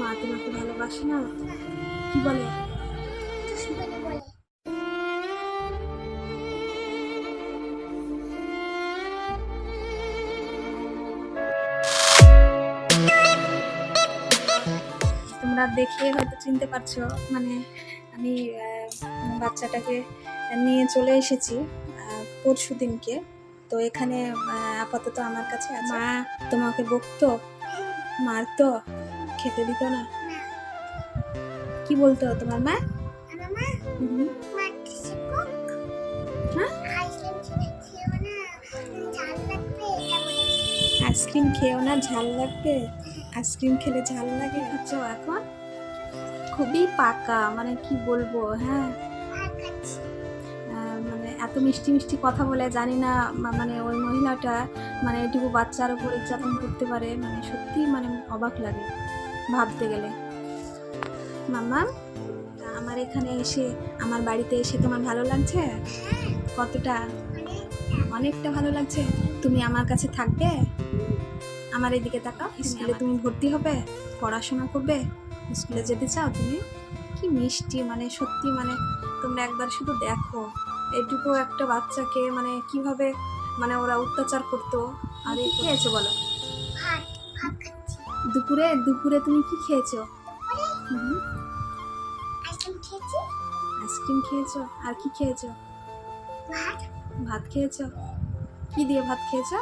মা তোমাকে ভালোবাসে না? কি বলে? তোমরা দেখে হয়তো চিনতে পারছ মানে আমি বাচ্চাটাকে নিয়ে চলে এসেছি পরশু দিনকে। তো এখানে আপাতত আমার কাছে মা তোমাকে বকতো, মারতো খেতে দিত না? কি বলতো তোমার মা? হ্যাঁ? আইসক্রিম খেয়েও না ঝাল লাগবে আইসক্রিম খেলে ঝাল লাগে? খাচ্ছ এখন? খুবই পাকা মানে কি বলব হ্যাঁ? মানে এত মিষ্টি মিষ্টি কথা বলে জানি না মানে ওই মহিলাটা মানে এটুকু বাচ্চার উপর নির্যাতন করতে পারে মানে সত্যি মানে অবাক লাগে। ভাবতে গেলে। মাম্মা আমার এখানে এসে আমার বাড়িতে এসে তোমার ভালো লাগছে? কতটা? অনেকটা ভালো লাগছে। তুমি আমার কাছে থাকবে? আমার এদিকে তাকাও স্কুলে তুমি ভর্তি হবে? পড়াশোনা করবে? স্কুলে যেতে চাও তুমি? কি মিষ্টি মানে সত্যি মানে তোমরা একবার শুধু দেখো। এটুকু একটা বাচ্চাকে মানে কীভাবে মানে ওরা অত্যাচার করতো? আর এই আছে বলো। দুপুরে দুপুরে তুমি কি খেয়েছো? আইসক্রিম খেয়েছি। আইসক্রিম খেয়েছো? আর কি খেয়েছো? ভাত। ভাত খেয়েছো? কি দিয়ে ভাত খেয়েছো?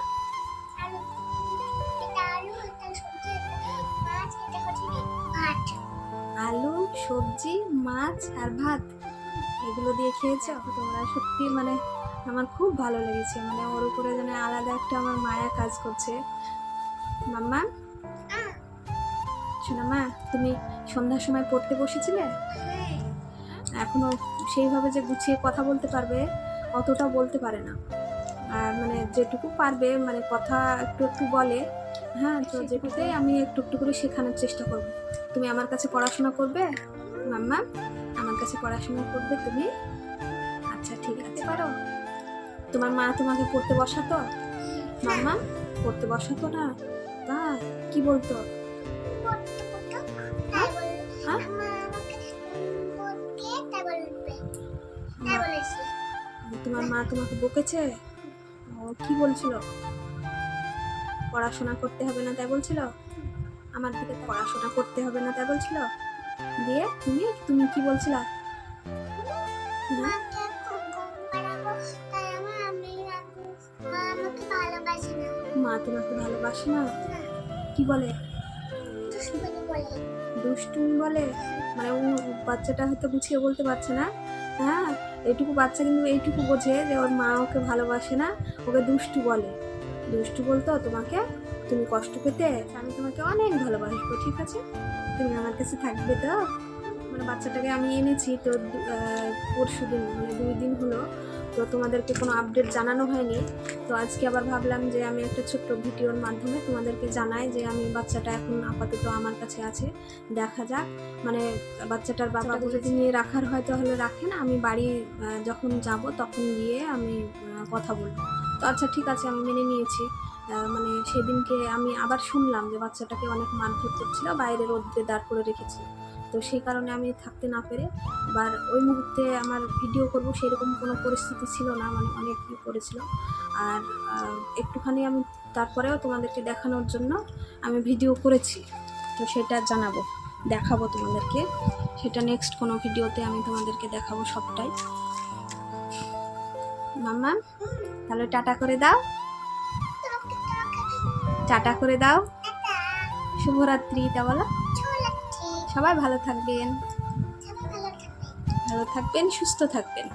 আলু। সবজি। মাছ আর ভাত। এগুলো দিয়ে খেয়েছো? তোমরা সত্যি মানে আমার খুব ভালো লেগেছে। মানে ওর উপরে যেন আলাদা একটা আমার মায়া কাজ করছে। মাম্মা? শোনো মা? তুমি সন্ধ্যার সময় পড়তে বসেছিলে? হ্যাঁ। এখনও সেইভাবে যে গুছিয়ে কথা বলতে পারবে অতটা বলতে পারে না। আর মানে যেটুকু পারবে মানে কথা একটু একটু বলে হ্যাঁ তো যেটুকুই আমি একটু একটু করে শেখানোর চেষ্টা করব। তুমি আমার কাছে পড়াশোনা করবে? মাম্মা আমার কাছে পড়াশোনা করবে তুমি? আচ্ছা ঠিক আছে। পারো। তোমার মা তোমাকে পড়তে বসাতো? মাম্মা পড়তে বসাতো না? তা কি বলতো? তোমার মা তোমাকে বকেছে? ও, কি বলছিল? পড়াশোনা করতে হবে না তাই বলছিল? আমার দিকে পড়াশোনা করতে হবে না তাই বলছিল? দিয়ে তুমি তুমি কি বলছিলা? হ্যাঁ? মা তোমাকে ভালোবাসে না? কি বলে বলে? দুষ্টুমি বলে? মানে ও বাচ্চাটা হয়তো গুছিয়ে বলতে পারছে না। হ্যাঁ? এইটুকু বাচ্চা কিন্তু এইটুকু বোঝে যে ওর মা ওকে ভালোবাসে না, ওকে দুষ্টু বলে। দুষ্টু বলতো, তোমাকে তুমি কষ্ট পেতে আমি তোমাকে অনেক ভালোবাসবো, ঠিক আছে? তুমি আমার কাছে থাকবে তো? মানে বাচ্চাটাকে আমি এনেছি তো পরশু দিন মানে দুই দিন হলো। তো তোমাদেরকে কোনো আপডেট জানানো হয়নি। তো আজকে আবার ভাবলাম যে আমি একটা ছোট্ট ভিডিওর মাধ্যমে তোমাদেরকে জানাই যে আমি বাচ্চাটা এখন আপাতত আমার কাছে আছে। দেখা যাক। মানে বাচ্চাটার বাবা যদি নিয়ে রাখার হয় তাহলে না আমি বাড়ি যখন যাব তখন গিয়ে আমি কথা বলব। তো আচ্ছা ঠিক আছে আমি মেনে নিয়েছি। মানে সেদিনকে আমি আবার শুনলাম যে বাচ্চাটাকে অনেক মারধর করছিল বাইরে রোদ্রে দাঁড় করে রেখেছিল। তো সেই কারণে আমি থাকতে না পেরে আবার ওই মুহূর্তে আমার ভিডিও করব, সেরকম কোনো পরিস্থিতি ছিল না মানে অনেক ই করেছিল। আর একটুখানি আমি তারপরেও তোমাদেরকে দেখানোর জন্য আমি ভিডিও করেছি। তো সেটা জানাব, দেখাবো তোমাদেরকে। সেটা নেক্সট কোনো ভিডিওতে আমি তোমাদেরকে দেখাবো সবটাই। মাম্মা, তাহলে টাটা করে দাও। টাটা করে দাও। শুভরাত্রি তা বলো সবাই ভালো থাকবেন। ভালো থাকবেন সুস্থ থাকবেন।